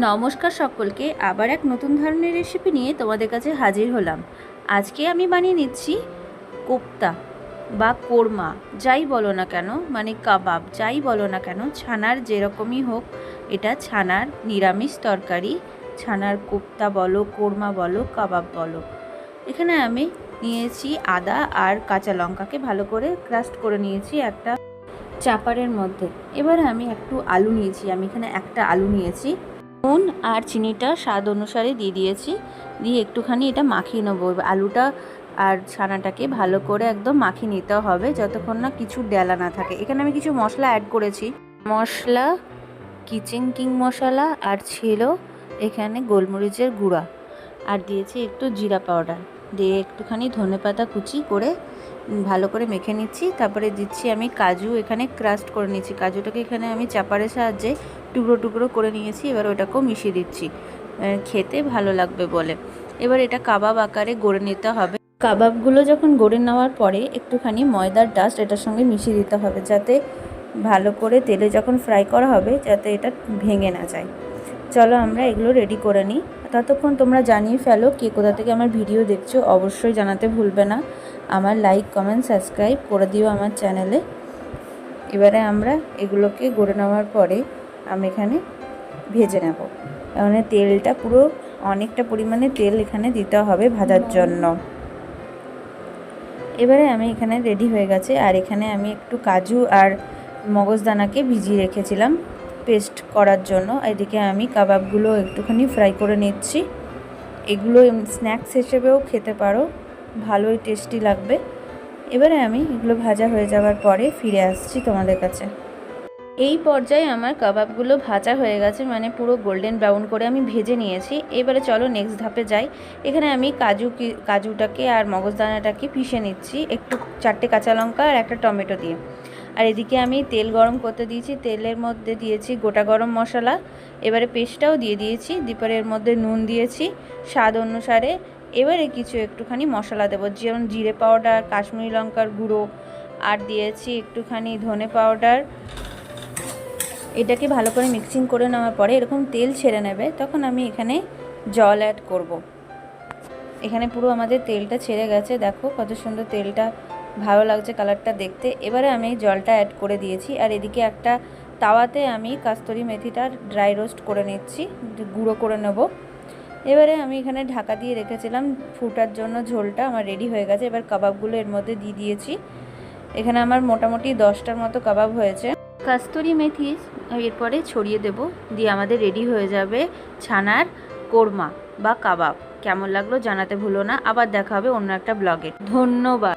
নমস্কার সকলকে, আবার এক নতুন ধরনের রেসিপি নিয়ে তোমাদের কাছে হাজির হলাম। আজকে আমি বানিয়ে নিচ্ছি কোপ্তা বা কোরমা, যাই বলো না কেন মানে কাবাব, যাই বলো না কেন, ছানার যেরকমই হোক, এটা ছানার নিরামিষ তরকারি, ছানার কোপ্তা বলো, কোরমা বলো, কাবাব বলো। এখানে আমি নিয়েছি আদা আর কাঁচা লঙ্কাকে ভালো করে ক্রাস্ট করে নিয়েছি একটা চাপারের মধ্যে। এবারে আমি একটু আলু নিয়েছি, আমি এখানে একটা আলু নিয়েছি। নুন আর চিনিটা স্বাদ অনুসারে দিয়ে দিয়েছি। দিয়ে একটুখানি এটা মাখিয়ে নেব। আলুটা আর ছানাটাকে ভালো করে একদম মাখিয়ে নিতে হবে যতক্ষণ না কিছু ডেলা না থাকে। এখানে আমি কিছু মশলা অ্যাড করেছি। মশলা কিচেন কিং মশলা আর ছিল এখানে গোলমরিচের গুঁড়া। আর দিয়েছি একটু জিরা পাউডার। দিয়ে একটুখানি ধনেপাতা কুচি করে ভালো করে মেখে নিচ্ছি। তারপরে দিচ্ছি আমি কাজু এখানে ক্রাস্ট করে নিচ্ছি। কাজুটাকে এখানে আমি চাপারের সাহায্যে টুকরো টুকরো করে নিয়েছি। এবার ওটাকেও মিশিয়ে দিচ্ছি। খেতে ভালো লাগবে বলে। এবার এটা কাবাব আকারে গড়ে নিতে হবে। কাবাবগুলো যখন গড়ে নেওয়ার পরে একটুখানি ময়দার ডাস্ট এটার সঙ্গে মিশিয়ে দিতে হবে। যাতে ভালো করে তেলে যখন ফ্রাই করা হবে, যাতে এটা ভেঙে না যায়। চলো আমরা এগুলো রেডি করে নিই। ততক্ষণ তোমরা জানিয়ে ফেলো কে কোথা থেকে আমার ভিডিও দেখছ। অবশ্যই জানাতে ভুলবে না। আমার লাইক কমেন্ট সাবস্ক্রাইব করে দিও আমার চ্যানেলে এবারে আমরা এগুলোকে গড়ে নেওয়ার পরে আমি এখানে ভেজে নেব। মানে তেলটা পুরো অনেকটা পরিমাণে তেল এখানে দিতে হবে ভাজার জন্য। এবারে আমি এখানে রেডি হয়ে গেছে। আর এখানে আমি একটু কাজু আর মগজদানাকে ভিজিয়ে রেখেছিলাম। পেস্ট করার জন্য। এদিকে আমি কাবাবগুলো একটুখানি ফ্রাই করে নিচ্ছি। এগুলো স্ন্যাক্স হিসেবেও খেতে পারো। ভালোই টেস্টি লাগবে। এবারে আমি এগুলো ভাজা হয়ে যাওয়ার পরে ফিরে আসছি তোমাদের কাছে। এই পর্যায়ে আমার কাবাবগুলো ভাজা হয়ে গেছে মানে পুরো গোল্ডেন ব্রাউন করে আমি ভেজে নিয়েছি। এবারে চলো নেক্সট ধাপে যাই। এখানে আমি কাজু কাজুটাকে আর মগজদানাটাকে পিষে নিচ্ছি। একটু চারটে কাঁচা লঙ্কা আর একটা টমেটো দিয়ে। আর এদিকে আমি তেল গরম করতে দিয়েছি, তেলের মধ্যে দিয়েছি গোটা গরম মশলা। এবারে পেস্টটাও দিয়ে দিয়েছি দিপারে এর মধ্যে নুন দিয়েছি, স্বাদ অনুসারে। এবারে কিছু একটুখানি মশলা দেবো, যেমন জিরে পাউডার, কাশ্মীরি লঙ্কার গুঁড়ো, আর দিয়েছি একটুখানি ধনে পাউডার। এটাকে ভালো করে মিক্সিং করে নেওয়ার পরে এরকম তেল ছেড়ে নেবে, তখন আমি এখানে জল অ্যাড করব। এখানে পুরো আমাদের তেলটা ছেড়ে গেছে, দেখো কত সুন্দর তেলটা ভালো লাগছে কালারটা দেখতে। এবারে আমি জলটা অ্যাড করে দিয়েছি। আর এদিকে একটা তাওয়াতে আমি কাস্তরি মেথিটা ড্রাই রোস্ট করে নিচ্ছি। গুঁড়ো করে নেব। এবারে আমি এখানে ঢাকা দিয়ে রেখেছিলাম। ফুটার জন্য ঝোলটা আমার রেডি হয়ে গেছে। এবার কাবাবগুলো এর মধ্যে দিয়ে দিয়েছি। এখানে আমার মোটামুটি দশটার মতো কাবাব হয়েছে। কাস্তরি মেথি এরপরে ছড়িয়ে দেব। দিয়ে আমাদের রেডি হয়ে যাবে ছানার কোরমা বা কাবাব। কেমন লাগল জানাতে ভুলো না। আবার দেখা হবে অন্য একটা ব্লগে ধন্যবাদ।